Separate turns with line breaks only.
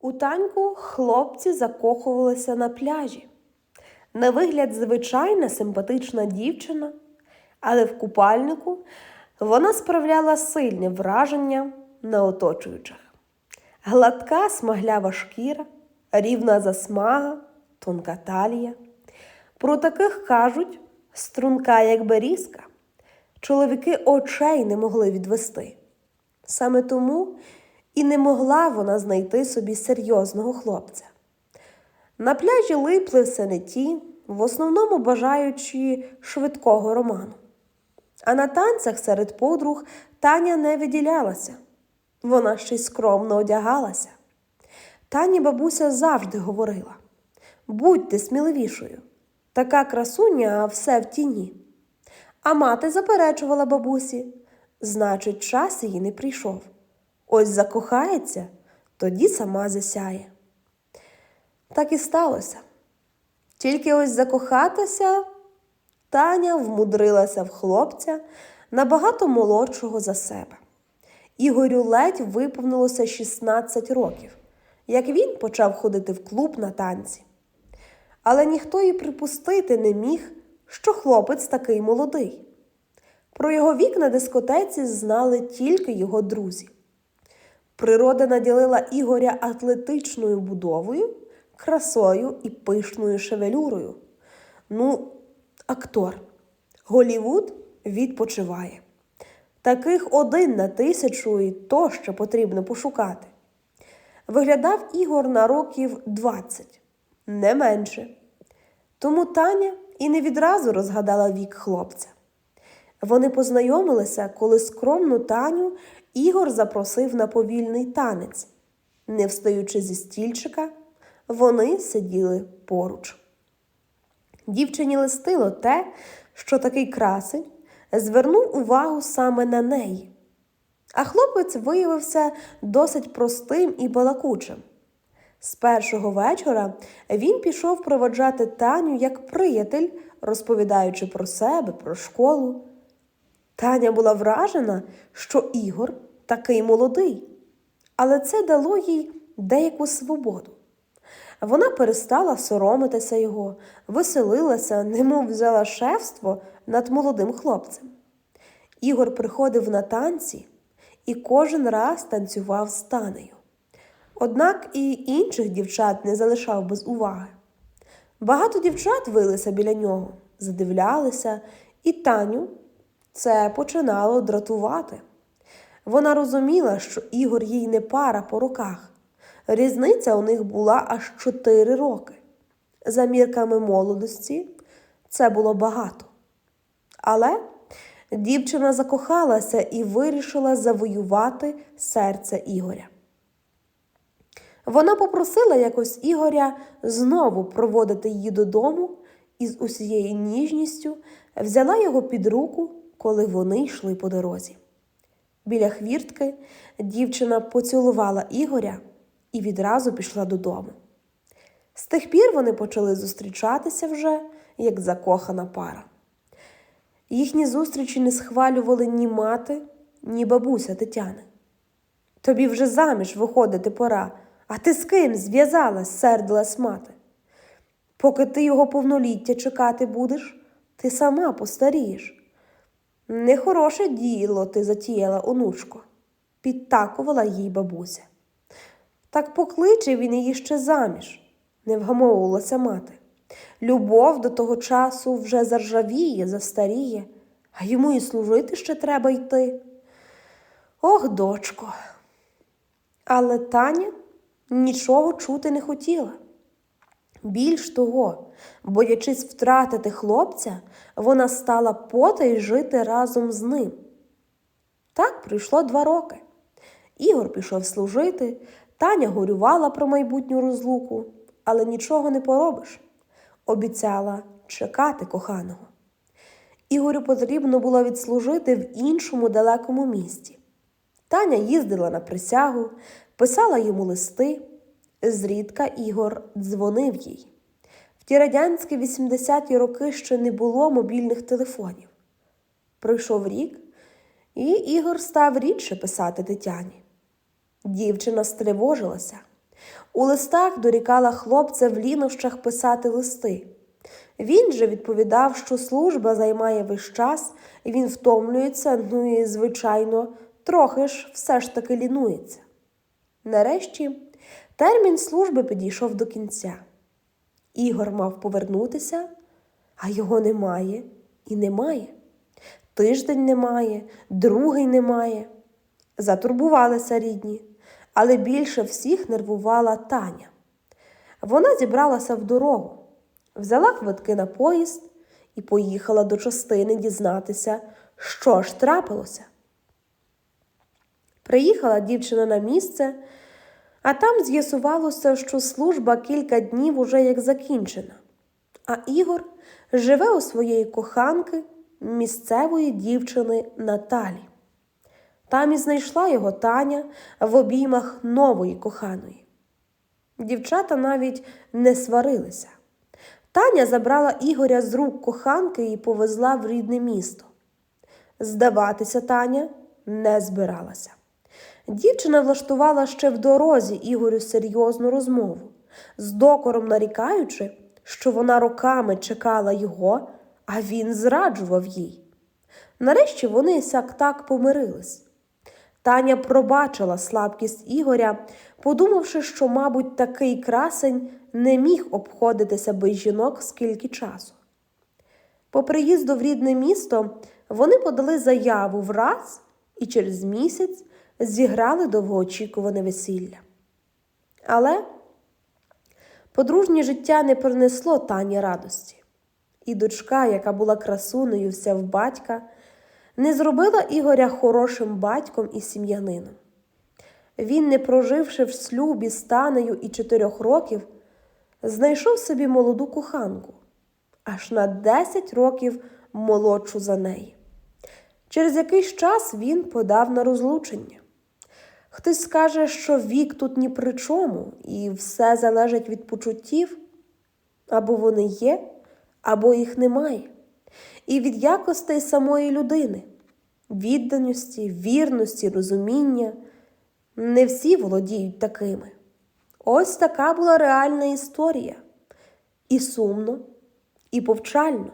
У таньку хлопці закохувалися на пляжі. На вигляд звичайна симпатична дівчина, але в купальнику вона справляла сильне враження на оточуючих. Гладка смаглява шкіра, рівна засмага, тонка талія. Про таких кажуть струнка, як берізка. Чоловіки очей не могли відвести. Саме тому і не могла вона знайти собі серйозного хлопця. На пляжі липли все не ті, в основному бажаючи швидкого роману. А на танцях серед подруг Таня не виділялася. Вона ще й скромно одягалася. Тані бабуся завжди говорила: будьте сміливішою, така красуня, все в тіні. А мати заперечувала бабусі, значить, час її не прийшов. Ось закохається, тоді сама засяє. Так і сталося. Тільки ось закохатися Таня вмудрилася в хлопця набагато молодшого за себе. Ігорю ледь виповнилося 16 років, як він почав ходити в клуб на танці. Але ніхто і припустити не міг, що хлопець такий молодий. Про його вік на дискотеці знали тільки його друзі. Природа наділила Ігоря атлетичною будовою, красою і пишною шевелюрою. Ну, актор. Голівуд відпочиває. Таких один на тисячу і то ще потрібно пошукати. Виглядав Ігор на років 20, не менше. Тому Таня і не відразу розгадала вік хлопця. Вони познайомилися, коли скромну Таню Ігор запросив на повільний танець. Не встаючи зі стільчика, вони сиділи поруч. Дівчині листило те, що такий красень звернув увагу саме на неї. А хлопець виявився досить простим і балакучим. З першого вечора він пішов проводжати Таню як приятель, розповідаючи про себе, про школу. Таня була вражена, що Ігор такий молодий, але це дало їй деяку свободу. Вона перестала соромитися його, веселилася, немов взяла шефство над молодим хлопцем. Ігор приходив на танці і кожен раз танцював з Танею. Однак і інших дівчат не залишав без уваги. Багато дівчат вилися біля нього, задивлялися, і Таню це починало дратувати. Вона розуміла, що Ігор їй не пара по руках. Різниця у них була аж чотири роки. За мірками молодості це було багато. Але дівчина закохалася і вирішила завоювати серце Ігоря. Вона попросила якось Ігоря знову проводити її додому і з усією ніжністю взяла його під руку, коли вони йшли по дорозі. Біля хвіртки дівчина поцілувала Ігоря і відразу пішла додому. З тих пір вони почали зустрічатися вже як закохана пара. Їхні зустрічі не схвалювали ні мати, ні бабуся Тетяни. Тобі вже заміж виходити пора, а ти з ким зв'язалась, сердилась мати. Поки ти його повноліття чекати будеш, ти сама постарієш. Нехороше діло ти затіяла, онучко, підтакувала їй бабуся. Так покличе він її ще заміж, не вгамовувалася мати. Любов до того часу вже заржавіє, застаріє, а йому і служити ще треба йти. Ох, дочко. Але Таня нічого чути не хотіла. Більш того, боячись втратити хлопця, вона стала потай жити разом з ним. Так пройшло два роки. Ігор пішов служити, Таня горювала про майбутню розлуку, але нічого не поробиш. Обіцяла чекати коханого. Ігорю потрібно було відслужити в іншому далекому місті. Таня їздила на присягу, писала йому листи. Зрідка Ігор дзвонив їй. В ті радянські 80-ті роки ще не було мобільних телефонів. Пройшов рік, і Ігор став рідше писати Тетяні. Дівчина стривожилася. У листах дорікала хлопця в лінощах писати листи. Він же відповідав, що служба займає весь час, і він втомлюється, ну і, звичайно, трохи ж все ж таки лінується. Нарешті термін служби підійшов до кінця. Ігор мав повернутися, а його немає і немає. Тиждень немає, другий немає. Затурбувалися рідні, але більше всіх нервувала Таня. Вона зібралася в дорогу, взяла квитки на поїзд і поїхала до частини дізнатися, що ж трапилося. Приїхала дівчина на місце, а там з'ясувалося, що служба кілька днів уже як закінчена, а Ігор живе у своєї коханки, місцевої дівчини Наталі. Там і знайшла його Таня в обіймах нової коханої. Дівчата навіть не сварилися. Таня забрала Ігоря з рук коханки і повезла в рідне місто. Здаватися Таня не збиралася. Дівчина влаштувала ще в дорозі Ігорю серйозну розмову, з докором нарікаючи, що вона роками чекала його, а він зраджував їй. Нарешті вони сяк так помирились. Таня пробачила слабкість Ігоря, подумавши, що, мабуть, такий красень не міг обходитися без жінок скільки часу. По приїзду в рідне місто вони подали заяву враз і через місяць зіграли довгоочікуване весілля. Але подружнє життя не принесло Тані радості, і дочка, яка була красунею вся в батька, не зробила Ігоря хорошим батьком і сім'янином. Він, не проживши в шлюбі з Танею і чотирьох років, знайшов собі молоду коханку, аж на 10 років молодшу за неї. Через якийсь час він подав на розлучення. Хтось скаже, що вік тут ні при чому, і все залежить від почуттів, або вони є, або їх немає, і від якостей самої людини, відданості, вірності, розуміння. Не всі володіють такими. Ось така була реальна історія. І сумно, і повчально.